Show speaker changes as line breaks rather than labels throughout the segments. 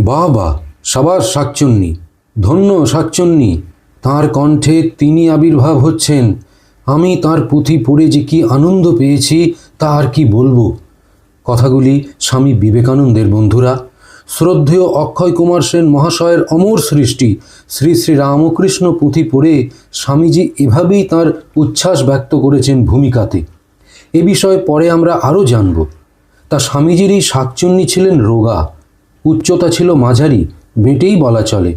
বা বা সবার শাকচুন্নি ধন্য শাকচুন্নি তাঁর কণ্ঠে তিনি আবির্ভাব হচ্ছেন। আমি তার পুঁথি পড়ে যে কি আনন্দ পেয়েছি, তা আর কি বলব? কথাগুলি স্বামী বিবেকানন্দের বন্ধুরা। শ্রদ্ধেয় অক্ষয় কুমার সেন মহাশয়ের অমর সৃষ্টি, শ্রী শ্রী রামকৃষ্ণ পুঁথি পড়ে স্বামীজি এভাবেই তার উচ্ছ্বাস ব্যক্ত করেছেন ভূমিকাতে। এ বিষয়ে পরে আমরা আরও জানব। তা স্বামীজির এই শাকচুন্নি ছিলেন রোগা। উচ্চতা ছিল মাঝারি, বেঁটেই বলা চলে,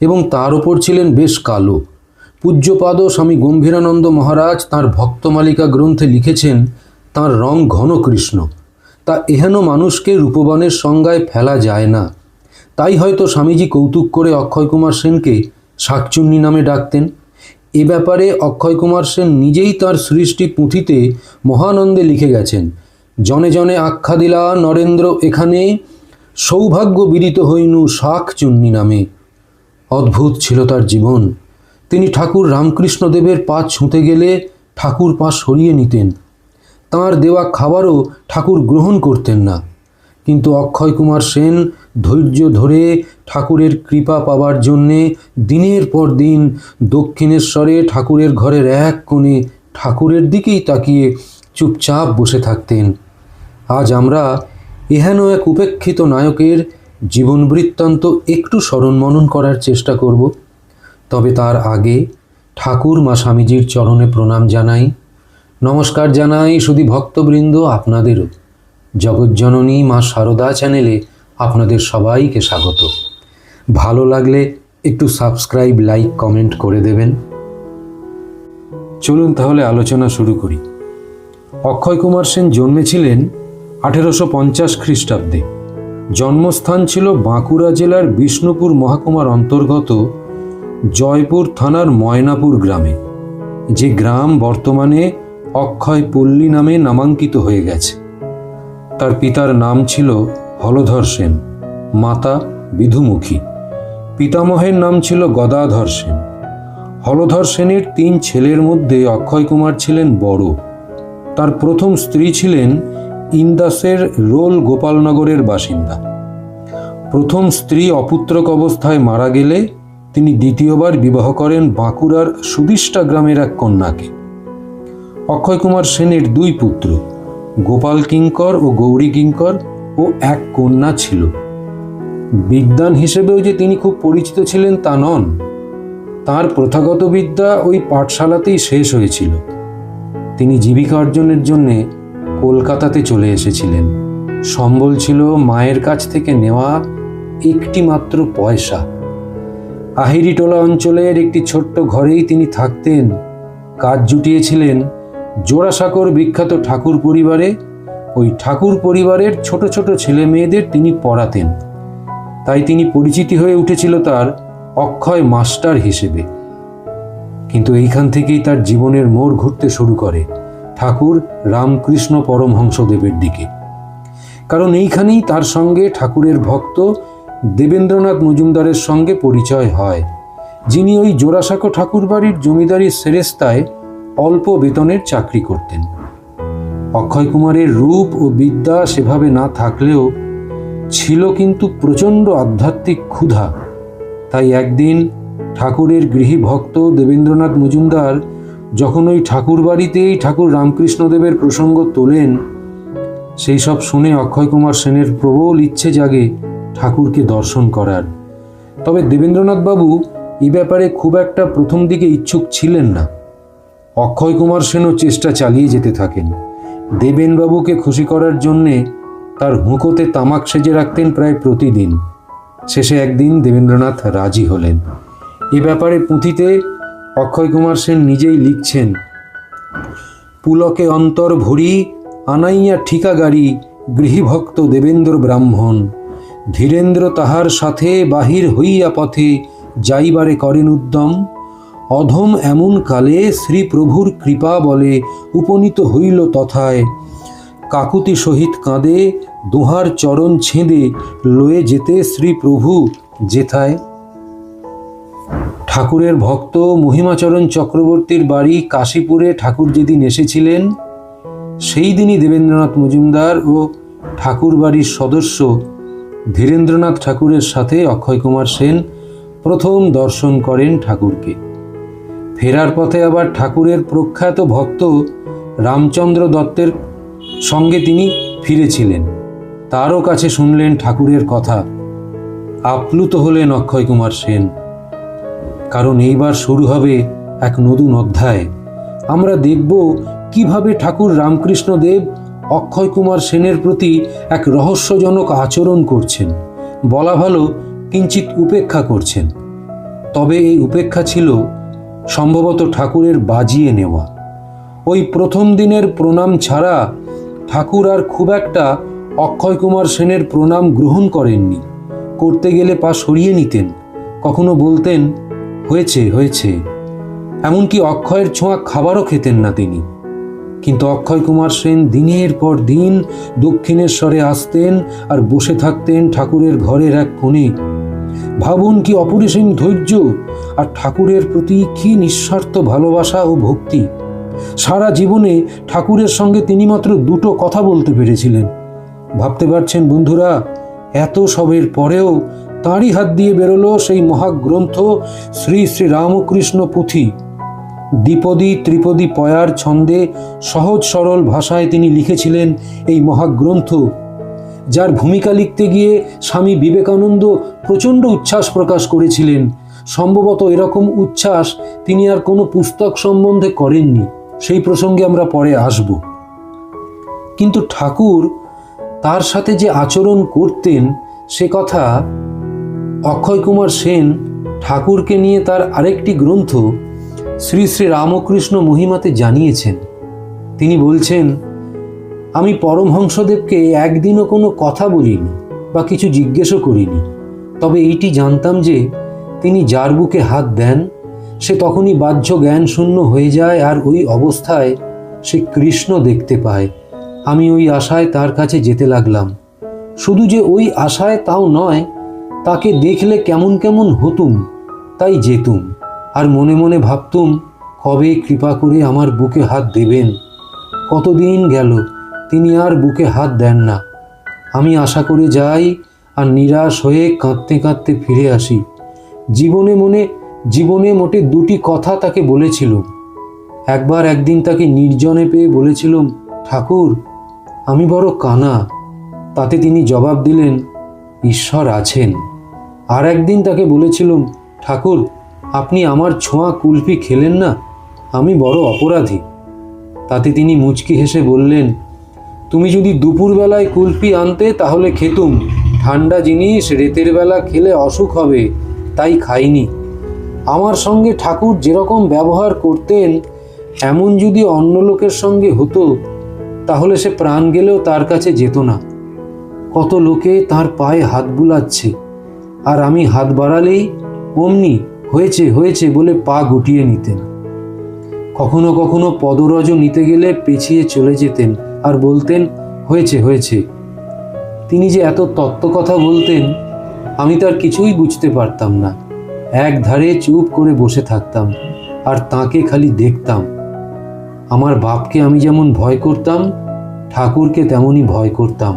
এবং তার ওপর ছিলেন বেশ কালো। পূজ্যপাদ স্বামী গম্ভীরানন্দ মহারাজ তাঁর ভক্তমালিকা গ্রন্থে লিখেছেন, তাঁর রং ঘন কৃষ্ণ। তা এহেন মানুষকে রূপবানের সংজ্ঞায় ফেলা যায় না। তাই হয়তো স্বামীজি কৌতুক করে অক্ষয় কুমার সেনকে শাকচুন্নি নামে ডাকতেন। এ ব্যাপারে অক্ষয় কুমার সেন নিজেই তার সৃষ্টি পুঁথিতে মহানন্দে লিখে গেছেন, জনে জনে আখ্যা দিলা নরেন্দ্র এখানে সৌভাগ্য বিদিত হইনু শাক চুন্নি নামে। অদ্ভুত ছিল তার জীবন। তিনি ঠাকুর রামকৃষ্ণদেবের পা ছুঁতে গেলে ঠাকুর পা সরিয়ে নিতেন। তাঁর দেওয়া খাবারও ঠাকুর গ্রহণ করতেন না। কিন্তু অক্ষয় কুমার সেন ধৈর্য ধরে ঠাকুরের কৃপা পাবার জন্যে দিনের পর দিন দক্ষিণেশ্বরে ঠাকুরের ঘরের এক কোণে ঠাকুরের দিকেই তাকিয়ে চুপচাপ বসে থাকতেন। আজ আমরা এহেন এক উপেক্ষিত নায়কের জীবন বৃত্তান্ত একটু স্মরণ মনন করার চেষ্টা করব। তবে তার আগে ঠাকুর মা স্বামীজির চরণে প্রণাম জানাই। নমস্কার জানাই শুধু ভক্তবৃন্দ আপনাদেরও। জগজ্জননী মা সারদা চ্যানেলে আপনাদের সবাইকে স্বাগত। ভালো লাগলে একটু সাবস্ক্রাইব, লাইক, কমেন্ট করে দেবেন। চলুন তাহলে আলোচনা শুরু করি। অক্ষয় কুমার সেন জন্মেছিলেন আঠেরোশো পঞ্চাশ খ্রিস্টাব্দে। জন্মস্থান ছিল বাঁকুড়া জেলার বিষ্ণুপুর মহকুমার অন্তর্গত জয়পুর থানার ময়নাপুর গ্রামে, যে গ্রাম বর্তমানে অক্ষয় পল্লী নামে নামাঙ্কিত হয়ে গেছে। তার পিতার নাম ছিল হলধর সেন, মাতা বিধুমুখী। পিতামহের নাম ছিল গদাধর সেন। হলধর সেনের তিন ছেলের মধ্যে অক্ষয় কুমার ছিলেন বড়। তার প্রথম স্ত্রী ছিলেন ইন্দাসের রোল গোপালনগরের বাসিন্দা। প্রথম স্ত্রী অপুত্রক অবস্থায় মারা গেলে তিনি দ্বিতীয়বার বিবাহ করেন বাঁকুড়ার সুদিষ্টা গ্রামের এক কন্যাকে। অক্ষয় কুমার সেনের দুই পুত্র, গোপাল কিঙ্কর ও গৌরী কিঙ্কর ও এক কন্যা ছিল। বিদ্যান হিসেবেও যে তিনি খুব পরিচিত ছিলেন তা নন। তার প্রথাগত বিদ্যা ওই পাঠশালাতেই শেষ হয়েছিল। তিনি জীবিকা অর্জনের জন্যে কলকাতাতে চলে এসেছিলেন। সম্বল ছিল মায়ের কাছ থেকে নেওয়া একটি মাত্র পয়সা। আহিরিটোলা অঞ্চলের একটি ছোট্ট ঘরেই তিনি থাকতেন। কাজ জুটিয়েছিলেন জোড়াসাঁকোর বিখ্যাত ঠাকুর পরিবারে। ওই ঠাকুর পরিবারের ছোট ছোট ছেলে মেয়েদের তিনি পড়াতেন। তাই তিনি পরিচিতি হয়ে উঠেছিল তার অক্ষয় মাস্টার হিসেবে। কিন্তু এইখান থেকেই তার জীবনের মোড় ঘুরতে শুরু করে। ঠাকুর রামকৃষ্ণ পরমহংসদেবের দিকে। কারণ এইখানেই তার সঙ্গে ঠাকুরের ভক্ত দেবেন্দ্রনাথ মজুমদারের সঙ্গে পরিচয় হয়, যিনি ওই জোড়াসাঁকো ঠাকুর বাড়ির জমিদারির সেরেস্তায় অল্প বেতনের চাকরি করতেন। অক্ষয় কুমারের রূপ ও বিদ্যা সেভাবে না থাকলেও ছিল কিন্তু প্রচণ্ড আধ্যাত্মিক ক্ষুধা। তাই একদিন ঠাকুরের গৃহী ভক্ত দেবেন্দ্রনাথ মজুমদার যখন ওই ঠাকুর বাড়িতেই ঠাকুর রামকৃষ্ণদেবের প্রসঙ্গ তোলেন, সেই সব শুনে অক্ষয় কুমার সেনের প্রবল ইচ্ছে জাগে ঠাকুরকে দর্শন করার। তবে দেবেন্দ্রনাথ বাবু এই ব্যাপারে খুব একটা প্রথম দিকে ইচ্ছুক ছিলেন না। অক্ষয় কুমার সেনও চেষ্টা চালিয়ে যেতে থাকেন। দেবেনবাবুকে খুশি করার জন্যে তার হুঁকোতে তামাক সেজে রাখতেন প্রায় প্রতিদিন। শেষে একদিন দেবেন্দ্রনাথ রাজি হলেন। এ ব্যাপারে পুঁথিতে অক্ষয় কুমার সেন নিজেই লিখছেন, পুলকে অন্তর ভরি আনাইয়া ঠিকা গাড়ি গৃহীভক্ত দেবেন্দ্র ব্রাহ্মণ। ধীরেন্দ্র তাহার সাথে বাহির হইয়া পথে যাইবারে করেন উদ্যম। অধম এমন কালে শ্রী প্রভুর কৃপা বলে উপনীত হইল তথায়। কাকুতি সহিত কাঁদে, দোহার চরণ ছেঁদে লয়ে যেতে শ্রী প্রভু যেথায়। ঠাকুরের ভক্ত মহিমাচরণ চক্রবর্তীর বাড়ি কাশীপুরে ঠাকুর যেদিন এসেছিলেন, সেই দিনই দেবেন্দ্রনাথ মজুমদার ও ঠাকুর বাড়ির সদস্য ধীরেন্দ্রনাথ ঠাকুরের সাথে অক্ষয় কুমার সেন প্রথম দর্শন করেন ঠাকুরকে। ফেরার পথে আবার ঠাকুরের প্রখ্যাত ভক্ত রামচন্দ্র দত্তের সঙ্গে তিনি ফিরেছিলেন। তারও কাছে শুনলেন ঠাকুরের কথা। আপ্লুত হলেন অক্ষয় কুমার সেন। কারণ এইবার শুরু হবে এক নতুন অধ্যায়। আমরা দেখব কীভাবে ঠাকুর রামকৃষ্ণ দেব অক্ষয় কুমার সেনের প্রতি এক রহস্যজনক আচরণ করছেন। বলা ভালো কিঞ্চিত উপেক্ষা করছেন। তবে এই উপেক্ষা ছিল সম্ভবত ঠাকুরের বাজিয়ে নেওয়া। ওই প্রথম দিনের প্রণাম ছাড়া ঠাকুর আর খুব একটা অক্ষয় কুমার সেনের প্রণাম গ্রহণ করেননি। করতে গেলে পা সরিয়ে নিতেন, কখনো বলতেন হয়েছে হয়েছে। এমনকি অক্ষয়ের ছোঁয়া খাবারও খেতেন না তিনি। কিন্তু অক্ষয় কুমার সেন দিনের পর দিন দক্ষিণেশ্বরে আসতেন আর বসে থাকতেন ঠাকুরের ঘরের এক কোণে। ভাবুন কি অপরিসীম ধৈর্য আর ঠাকুরের প্রতি কি নিঃস্বার্থ ভালোবাসা ও ভক্তি। সারা জীবনে ঠাকুরের সঙ্গে তিনি মাত্র দুটো কথা বলতে পেরেছিলেন। ভাবতে পারছেন বন্ধুরা, এত সবের পরেও তাঁরই হাত দিয়ে বেরোলো সেই মহাগ্রন্থ শ্রী শ্রী রামকৃষ্ণ পুঁথি। দ্বিপদী, ত্রিপদী পয়ার ছন্দে সহজ সরল ভাষায় তিনি লিখেছিলেন এই মহাগ্রন্থ, যার ভূমিকা লিখতে গিয়ে স্বামী বিবেকানন্দ প্রচণ্ড উচ্ছ্বাস প্রকাশ করেছিলেন। সম্ভবত এরকম উচ্ছ্বাস তিনি আর কোনো পুস্তক সম্বন্ধে করেননি। সেই প্রসঙ্গে আমরা পরে আসব। কিন্তু ঠাকুর তার সাথে যে আচরণ করতেন সে কথা অক্ষয় কুমার সেন ঠাকুরকে নিয়ে তার আরেকটি গ্রন্থ শ্রী শ্রী রামকৃষ্ণ মহিমাতে জানিয়েছেন। তিনি বলছেন, আমি পরমহংসদেবকে একদিনও কোনো কথা বলিনি বা কিছু জিজ্ঞেসও করিনি। তবে এইটি জানতাম যে তিনি যার বুকে হাত দেন, সে তখনই বাহ্য জ্ঞান শূন্য হয়ে যায় আর ওই অবস্থায় সে কৃষ্ণ দেখতে পায়। আমি ওই আশায় তার কাছে যেতে লাগলাম। শুধু যে ওই আশায় তাও নয় তাকে দেখলে কেমন কেমন হতুম, তাই যেতুম। আর মনে মনে ভাবতুম, কবে কৃপা করে আমার বুকে হাত দেবেন। কতদিন গেল, তিনি আর বুকে হাত দেন না। আমি আশা করে যাই আর নিরাশ হয়ে কাঁদতে কাঁদতে ফিরে আসি। জীবনে মনে, জীবনে মোটে দুটি কথা তাকে বলেছিলুম। একবার একদিন তাকে নির্জনে পেয়ে বলেছিলুম, ঠাকুর, আমি বড় কানা। তাতে তিনি জবাব দিলেন, ঈশ্বর আছেন। আর একদিন তাকে বলেছিলুম, ঠাকুর, আপনি আমার ছোঁয়া কুলফি খেলেন না? আমি বড় অপরাধী। তাতে তিনি মুচকি হেসে বললেন, তুমি যদি দুপুরবেলায় কুলফি আনতে, তাহলে খেতুম। ঠান্ডা জিনিস, রেতের বেলা খেলে অসুখ হবে, তাই খাইনি। আমার সঙ্গে ঠাকুর যেরকম ব্যবহার করতেন, এমন যদি অন্য লোকের সঙ্গে হতো, তাহলে সে প্রাণ গেলেও তার কাছে যেত না। কত লোকে তার পায়ে হাত বুলাচ্ছে। আর আমি হাত বাড়ালেই অমনি হয়েছে হয়েছে বলে পা গুটিয়ে নিতেন। কখনো কখনো পদরজ নিতে গেলে পেছিয়ে চলে যেতেন আর বলতেন, হয়েছে হয়েছে। তিনি যে এত তত্ত্ব কথা বলতেন, আমি তার কিছুই বুঝতে পারতাম না। এক ধারে চুপ করে বসে থাকতাম আর তাকে খালি দেখতাম। আমার বাপকে আমি যেমন ভয় করতাম, ঠাকুরকে তেমনই ভয় করতাম।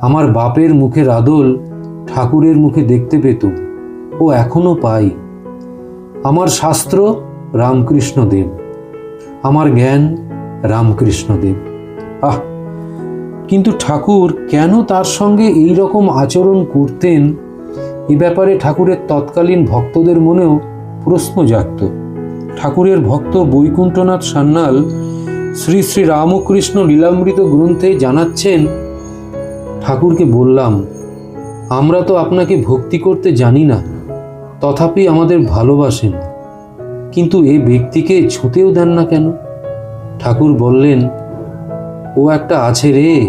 আমার বাপের মুখের আদল ঠাকুরের মুখে দেখতে পেতুম ও এখনও পাই। আমার শাস্ত্র রামকৃষ্ণ দেব আমার জ্ঞান রামকৃষ্ণ দেব আহ! কিন্তু ঠাকুর কেন তার সঙ্গে এই রকম আচরণ করতেন? এ ব্যাপারে ঠাকুরের তৎকালীন ভক্তদের মনেও প্রশ্ন জাগত। ঠাকুরের ভক্ত বৈকুণ্ঠনাথ সান্যাল শ্রী শ্রী রামকৃষ্ণ লীলামৃত গ্রন্থে জানাচ্ছেন, ঠাকুরকে বললাম আমরা তো আপনাকে ভক্তি করতে জানি না, তথাপি আমাদের ভালোবাসেন। কিন্তু এ ব্যক্তিকে ছুতেও দেন না কেন? ঠাকুর বললেন, ও একটা আছে রে,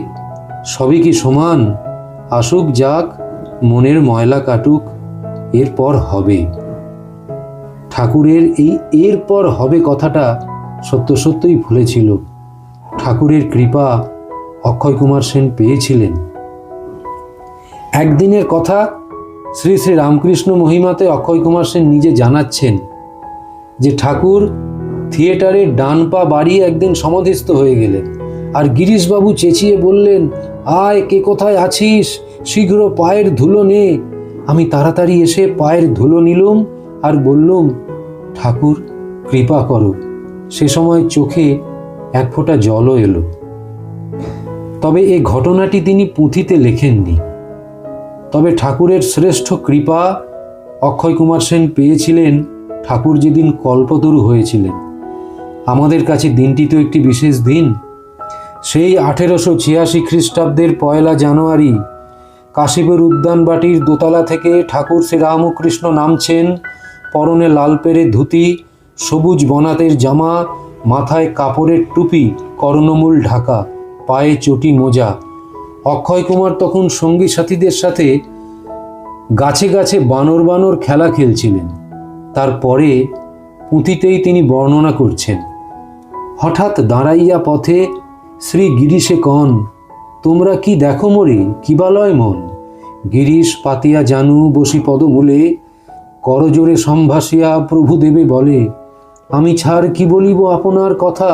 সবই কি সমান? আসুক যাক, মনের ময়লা কাটুক, এরপর হবে। ঠাকুরের এই এরপর হবে কথাটা সত্য সত্যই ভুলেছিল ঠাকুরের কৃপা অক্ষয় কুমার সেন পেয়েছিলেন। একদিনের কথা শ্রী শ্রী রামকৃষ্ণ মহিমাতে অক্ষয় কুমার সেন নিজে জানাচ্ছেন যে ঠাকুর থিয়েটারে ডান পা বাড়িয়ে একদিন সমাধিস্থ হয়ে গেলেন। আর গিরিশবাবু চেঁচিয়ে বললেন, আয়, কে কোথায় আছিস? শীঘ্র পায়ের ধুলো নে। আমি তাড়াতাড়ি এসে পায়ের ধুলো নিলুম আর বললুম, ঠাকুর, কৃপা করো। সে সময় চোখে এক ফোঁটা জলও এলো। তবে এ ঘটনাটি তিনি পুঁথিতে লেখেননি। তবে ঠাকুরের শ্রেষ্ঠ কৃপা অক্ষয় কুমার সেন পেয়েছিলেন ঠাকুর যেদিন কল্পতরু হয়েছিলেন। আমাদের কাছে দিনটি তো একটি বিশেষ দিন। সেই আঠেরোশো ছিয়াশি খ্রিস্টাব্দের পয়লা জানুয়ারি কাশীপুর উদ্যানবাটির দোতলা থেকে ঠাকুর শ্রীরামকৃষ্ণ নামছেন পরনে লাল পেরে ধুতি, সবুজ বনাতের জামা, মাথায় কাপড়ের টুপি, কর্ণমূল ঢাকা, পায়ে চটি মোজা। অক্ষয় কুমার তখন সঙ্গী সাথীদের সাথে গাছে গাছে বানর বানর খেলা খেলছিলেন। তারপরে পুঁথিতেই তিনি বর্ণনা করছেন, হঠাৎ দাঁড়াইয়া পথে শ্রী গিরিশে কন, তোমরা কি দেখো মোরে কিবালয় মন? গিরিশ পাতিয়া জানু বসি পদমূলে করজোরে সম্ভাসিয়া প্রভু দেবে বলে, আমি ছাড় কি বলিব আপনার কথা?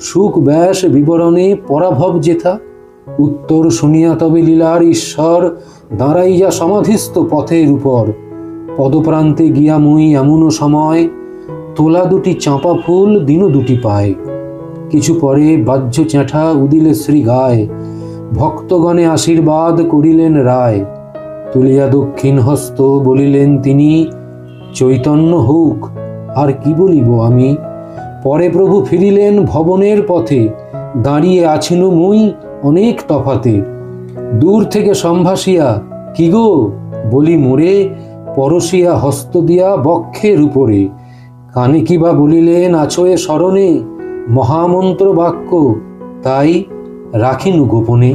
সুখ, ব্যাস, বিবরণে পরাভব যেথা উত্তর শুনিয়া তবে লীলার ঈশ্বর দাঁড়াইয়া সমাধিস্থ পথের উপর। পদপ্রান্তে গিয়া মুই এমনও সময় তোলা দুটি চাঁপা ফুল, দিনও দুটি পায়। কিছু পরে বাহ্য চ্যাঁঠা উদিলে শ্রী গায়, ভক্তগণে আশীর্বাদ করিলেন রায়। তুলিয়া দক্ষিণ হস্ত বলিলেন তিনি, চৈতন্য হোক আর কি বলিব আমি? পরে প্রভু ফিরিলেন ভবনের পথে, দাঁড়িয়ে আছেন মুই অনেক তফাতে। দূর থেকে সম্ভাসিয়া কি গো? বলি, মোরে, পরশিয়া হস্ত দিয়া বক্ষের উপরে। কানে কিবা বলিলেন, আছোয়ে স্মরণে, মহামন্ত্র বাক্য, তাই রাখিনু গোপনে।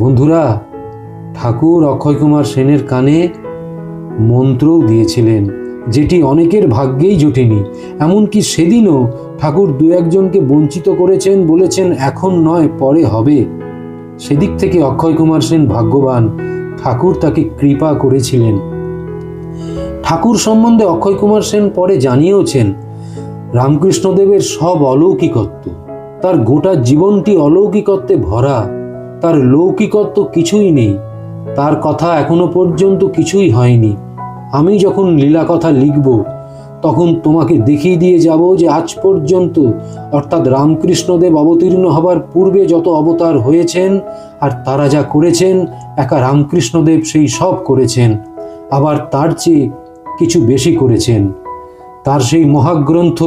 বন্ধুরা, ঠাকুর অক্ষয় কুমার সেনের কানে মন্ত্রও দিয়েছিলেন, যেটি অনেকের ভাগ্যেই জোটেনি। এমনকি সেদিনও ঠাকুর দু একজনকে বঞ্চিত করেছেন বলেছেন, এখন নয়, পরে হবে। সেদিক থেকে অক্ষয় কুমার সেন ভাগ্যবান। ঠাকুর তাকে কৃপা করেছিলেন। ঠাকুর সম্বন্ধে অক্ষয় কুমার সেন পরে জানিয়েওছেন, রামকৃষ্ণদেবের সব অলৌকিকত্ব, তার গোটা জীবনটি অলৌকিকত্বে ভরা, তার লৌকিকত্ব কিছুই নেই, তার কথা এখনও পর্যন্ত কিছুই হয়নি। আমি যখন লীলা কথা লিখব তখন তোমাকে দেখিয়ে দিয়ে যাব যে আজ পর্যন্ত অর্থাৎ রামকৃষ্ণদেব অবতীর্ণ হবার পূর্বে যত অবতার হয়েছেন আর তারা যা করেছেন, একা রামকৃষ্ণদেব সেই সব করেছেন। আবার তার চেয়ে কিছু বেশি করেছেন। তার সেই মহাগ্রন্থ,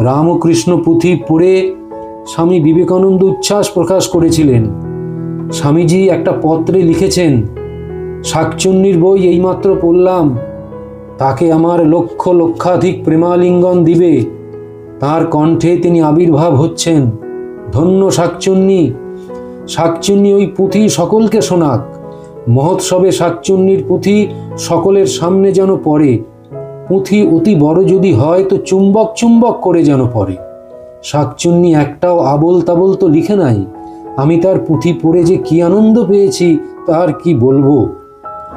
রামকৃষ্ণ পুঁথি পড়ে স্বামী বিবেকানন্দ উচ্ছ্বাস প্রকাশ করেছিলেন। স্বামীজি একটা পত্রে লিখেছেন, শাকচুন্নির বই এইমাত্র পড়লাম। তাকে আমার লক্ষ লক্ষাধিক প্রেমালিঙ্গন দিবে। তার কণ্ঠে তিনি আবির্ভাব হচ্ছেন। ধন্য শাকচুন্নি। শাকচুন্নি ওই পুঁথি সকলকে শোনাক। মহোৎসবে শাকচুন্নির পুঁথি সকলের সামনে যেন পড়ে। পুঁথি অতি বড় যদি হয় তো চুম্বক চুম্বক করে যেন পড়ে। শাকচুন্নি একটাও আবল তাবল তো লিখে নাই। আমি তার পুঁথি পড়ে যে কি আনন্দ পেয়েছি, তার কি বলব?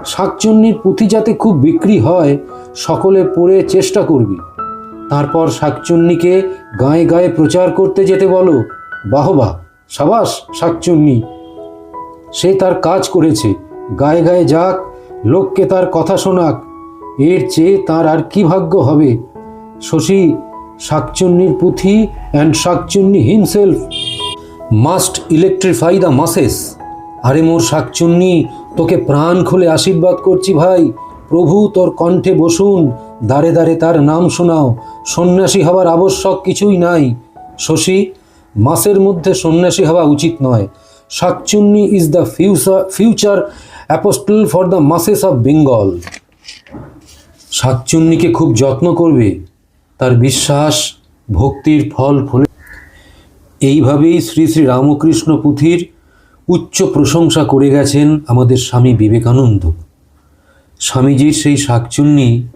শাকচুন্নির পুঁথি যাতে খুব বিক্রি হয়, সকলে পড়ে চেষ্টা করবি। তারপর শাকচুন্নিকে গায়ে গায়ে প্রচার করতে যেতে বলো বাহবা সাবাস শাকচুন্নি। সে তার কাজ করেছে। গায়ে গায়ে যাক, লোককে তার কথা শোনাক। এর চেয়ে তার আর কি ভাগ্য হবে? শশী, শাকচুন্নির পুঁথি and Shakchunni himself must electrify the masses আরে মোর শাকচুন্নি তোকে প্রাণ খুলে আশীর্বাদ করছি ভাই। প্রভু, তোর কণ্ঠে বসুন। দাঁড়ে দাঁড়ে তার নাম শোনাও। সন্ন্যাসী হওয়ার আবশ্যক কিছুই নাই। শশী, মাসের মধ্যে সন্ন্যাসী হওয়া উচিত নয়। Shakchunni is the future future apostle for the masses of Bengal শাকচুন্নিকে খুব যত্ন করবে। তার বিশ্বাস, ভক্তির ফল ফলে এইভাবেই শ্রী শ্রী রামকৃষ্ণ পুঁথির উচ্চ প্রশংসা করে গেছেন আমাদের স্বামী বিবেকানন্দ। স্বামীজির সেই শাকচুন্নি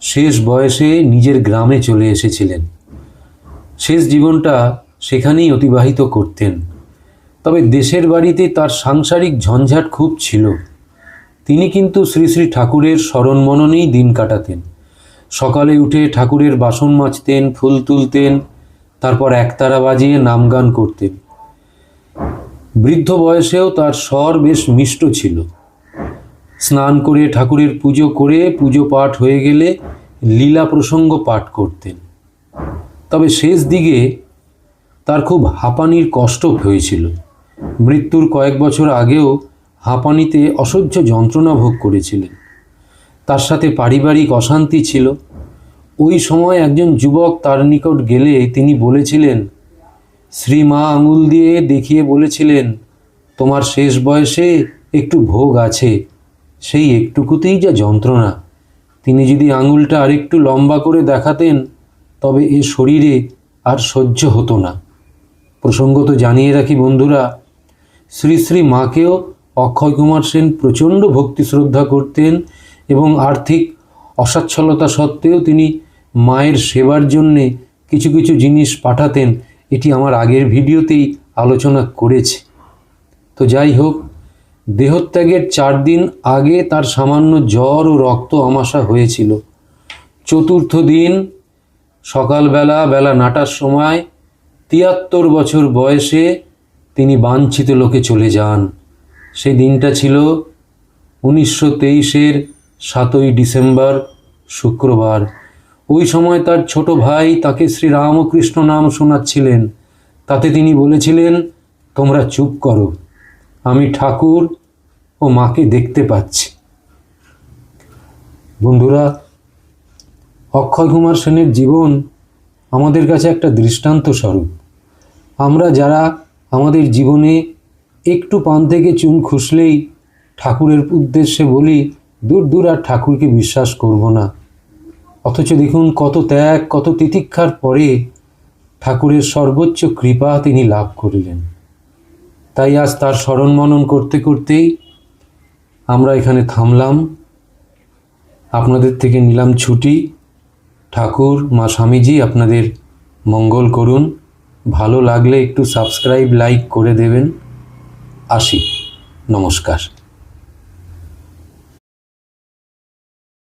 শেষ বয়সে নিজের গ্রামে চলে এসেছিলেন। শেষ জীবনটা সেখানেই অতিবাহিত করতেন। তবে দেশের বাড়িতে তার সাংসারিক ঝঞ্ঝাট খুব ছিল। তিনি কিন্তু শ্রী শ্রী ঠাকুরের স্মরণ মননেই দিন কাটাতেন। সকালে উঠে ঠাকুরের বাসন মাজতেন, ফুল তুলতেন, তারপর একতারা বাজিয়ে নামগান করতেন। বৃদ্ধ বয়সেও তার স্বর বেশ মিষ্ট ছিল। স্নান করে ঠাকুরের পুজো করে পুজো পাঠ হয়ে গেলে লীলা প্রসঙ্গ পাঠ করতেন। তবে শেষ দিকে তার খুব হাঁপানির কষ্ট হয়েছিল। মৃত্যুর কয়েক বছর আগেও হাঁপানিতে অসহ্য যন্ত্রণা ভোগ করেছিলেন। তার সাথে পারিবারিক অশান্তি ছিল। ওই সময় একজন যুবক তার নিকট গেলে তিনি বলেছিলেন শ্রী মা আঙুল দিয়ে দেখিয়ে বলেছিলেন, তোমার শেষ বয়সে একটু ভোগ আছে, সেই একটুকুতেই যা যন্ত্রণা। তিনি যদি আঙুলটা আরেকটু লম্বা করে দেখাতেন, তবে এ শরীরে আর সহ্য হতো না। প্রসঙ্গত জানিয়ে রাখি বন্ধুরা, শ্রী শ্রী মাকেও অক্ষয় কুমার সেন প্রচণ্ড ভক্তি শ্রদ্ধা করতেন এবং আর্থিক অসচ্ছলতা সত্ত্বেও তিনি মায়ের সেবার জন্যে কিছু কিছু জিনিস পাঠাতেন এটি আমার আগের ভিডিওতেই আলোচনা করেছি। তো যাই হোক, দেহত্যাগের চার দিন আগে তার সামান্য জ্বর ও রক্ত আমাশা হয়েছিল। চতুর্থ দিন, সকালবেলা, বেলা নাটার সময়, তিয়াত্তর বছর বয়সে তিনি বাঞ্ছিত লোকে চলে যান। সেই দিনটা ছিল উনিশশো তেইশের সাতই ডিসেম্বর, শুক্রবার। ওই সময় তার ছোট ভাই তাকে শ্রী রামকৃষ্ণ নাম শোনাচ্ছিলেন। তাতে তিনি বলেছিলেন, তোমরা চুপ করো, আমি ঠাকুর ও মাকে দেখতে পাচ্ছি। বন্ধুরা, অক্ষয় কুমার সেনের জীবন আমাদের কাছে একটা দৃষ্টান্ত স্বরূপ। আমরা যারা আমাদের জীবনে একটু পান থেকে চুন খুসলেই ঠাকুরের উদ্দেশ্যে বলি, দূর দূর আর ঠাকুরকে বিশ্বাস করব না। অথচ দেখুন কত ত্যাগ, কত তিতিক্ষার পরে ঠাকুরের সর্বোচ্চ কৃপা তিনি লাভ করলেন। তাই আজ তার স্মরণ মনন করতে করতেই আমরা এখানে থামলাম। আপনাদের থেকে নিলাম ছুটি। ঠাকুর, মা স্বামীজি আপনাদের মঙ্গল করুন। ভালো লাগলে একটু সাবস্ক্রাইব, লাইক করে দেবেন। আসি। নমস্কার।